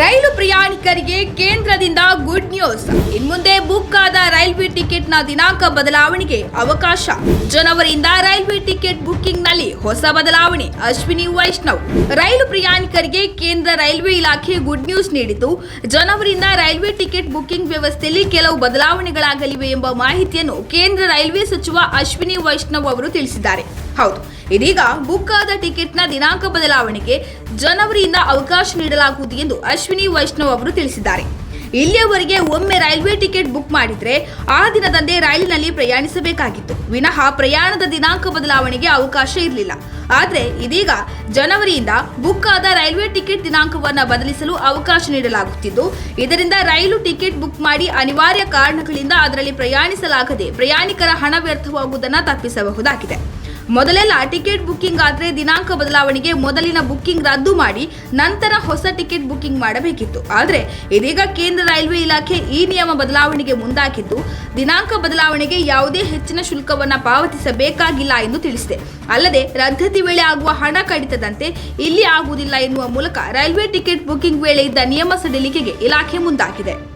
ರೈಲು ಪ್ರಯಾಣಿಕರಿಗೆ ಕೇಂದ್ರದಿಂದ good news. ಇನ್ಮುಂದೆ ಬುಕ್ ಆದ ರೈಲ್ವೆ ಟಿಕೆಟ್ನ ದಿನಾಂಕ ಬದಲಾವಣೆಗೆ ಅವಕಾಶ. ಜನವರಿಯಿಂದ ರೈಲ್ವೆ ಟಿಕೆಟ್ ಬುಕ್ಕಿಂಗ್ನಲ್ಲಿ ಹೊಸ ಬದಲಾವಣೆ. ಅಶ್ವಿನಿ ವೈಷ್ಣವ್, ರೈಲು ಪ್ರಯಾಣಿಕರಿಗೆ ಕೇಂದ್ರ ರೈಲ್ವೆ ಇಲಾಖೆ ಗುಡ್ ನ್ಯೂಸ್ ನೀಡಿತು ಜನವರಿಯಿಂದ ರೈಲ್ವೆ ಟಿಕೆಟ್ ಬುಕ್ಕಿಂಗ್ ವ್ಯವಸ್ಥೆಯಲ್ಲಿ ಕೆಲವು ಬದಲಾವಣೆಗಳಾಗಲಿವೆ ಎಂಬ ಮಾಹಿತಿಯನ್ನು ಕೇಂದ್ರ ರೈಲ್ವೆ ಸಚಿವ ಅಶ್ವಿನಿ ವೈಷ್ಣವ್ ಅವರು ತಿಳಿಸಿದ್ದಾರೆ. ಹೌದು. ಇದೀಗ ಬುಕ್ ಆದ ಟಿಕೆಟ್ನ ದಿನಾಂಕ ಬದಲಾವಣೆಗೆ ಜನವರಿಯಿಂದ ಅವಕಾಶ ನೀಡಲಾಗುವುದು ಎಂದು ಅಶ್ವಿನಿ ವೈಷ್ಣವ್ ಅವರು ತಿಳಿಸಿದ್ದಾರೆ. ಇಲ್ಲಿಯವರೆಗೆ ಒಮ್ಮೆ ರೈಲ್ವೆ ಟಿಕೆಟ್ ಬುಕ್ ಮಾಡಿದ್ರೆ ಆ ದಿನದಂದೇ ರೈಲಿನಲ್ಲಿ ಪ್ರಯಾಣಿಸಬೇಕಾಗಿತ್ತು. ವಿನಃ ಪ್ರಯಾಣದ ದಿನಾಂಕ ಬದಲಾವಣೆಗೆ ಅವಕಾಶ ಇರಲಿಲ್ಲ. ಆದರೆ ಇದೀಗ ಜನವರಿಯಿಂದ ಬುಕ್ ಆದ ರೈಲ್ವೆ ಟಿಕೆಟ್ ದಿನಾಂಕವನ್ನು ಬದಲಿಸಲು ಅವಕಾಶ ನೀಡಲಾಗುತ್ತಿದ್ದು, ಇದರಿಂದ ರೈಲು ಟಿಕೆಟ್ ಬುಕ್ ಮಾಡಿ ಅನಿವಾರ್ಯ ಕಾರಣಗಳಿಂದ ಅದರಲ್ಲಿ ಪ್ರಯಾಣಿಸಲಾಗದೆ ಪ್ರಯಾಣಿಕರ ಹಣ ವ್ಯರ್ಥವಾಗುವುದನ್ನು ತಪ್ಪಿಸಬಹುದಾಗಿದೆ. ಮೊದಲೆಲ್ಲ ಟಿಕೆಟ್ ಬುಕ್ಕಿಂಗ್ ಆದರೆ ದಿನಾಂಕ ಬದಲಾವಣೆಗೆ ಮೊದಲಿನ ಬುಕ್ಕಿಂಗ್ ರದ್ದು ಮಾಡಿ ನಂತರ ಹೊಸ ಟಿಕೆಟ್ ಬುಕ್ಕಿಂಗ್ ಮಾಡಬೇಕಿತ್ತು. ಆದರೆ ಇದೀಗ ಕೇಂದ್ರ ರೈಲ್ವೆ ಇಲಾಖೆ ಈ ನಿಯಮ ಬದಲಾವಣೆಗೆ ಮುಂದಾಗಿದ್ದು, ದಿನಾಂಕ ಬದಲಾವಣೆಗೆ ಯಾವುದೇ ಹೆಚ್ಚಿನ ಶುಲ್ಕವನ್ನು ಪಾವತಿಸಬೇಕಾಗಿಲ್ಲ ಎಂದು ತಿಳಿಸಿದೆ. ಅಲ್ಲದೆ ರದ್ದತಿ ವೇಳೆ ಆಗುವ ಹಣ ಕಡಿತದಂತೆ ಇಲ್ಲಿ ಆಗುವುದಿಲ್ಲ ಎನ್ನುವ ಮೂಲಕ ರೈಲ್ವೆ ಟಿಕೆಟ್ ಬುಕ್ಕಿಂಗ್ ವೇಳೆ ಇದ್ದ ನಿಯಮ ಸಡಿಲಿಕೆಗೆ ಇಲಾಖೆ ಮುಂದಾಗಿದೆ.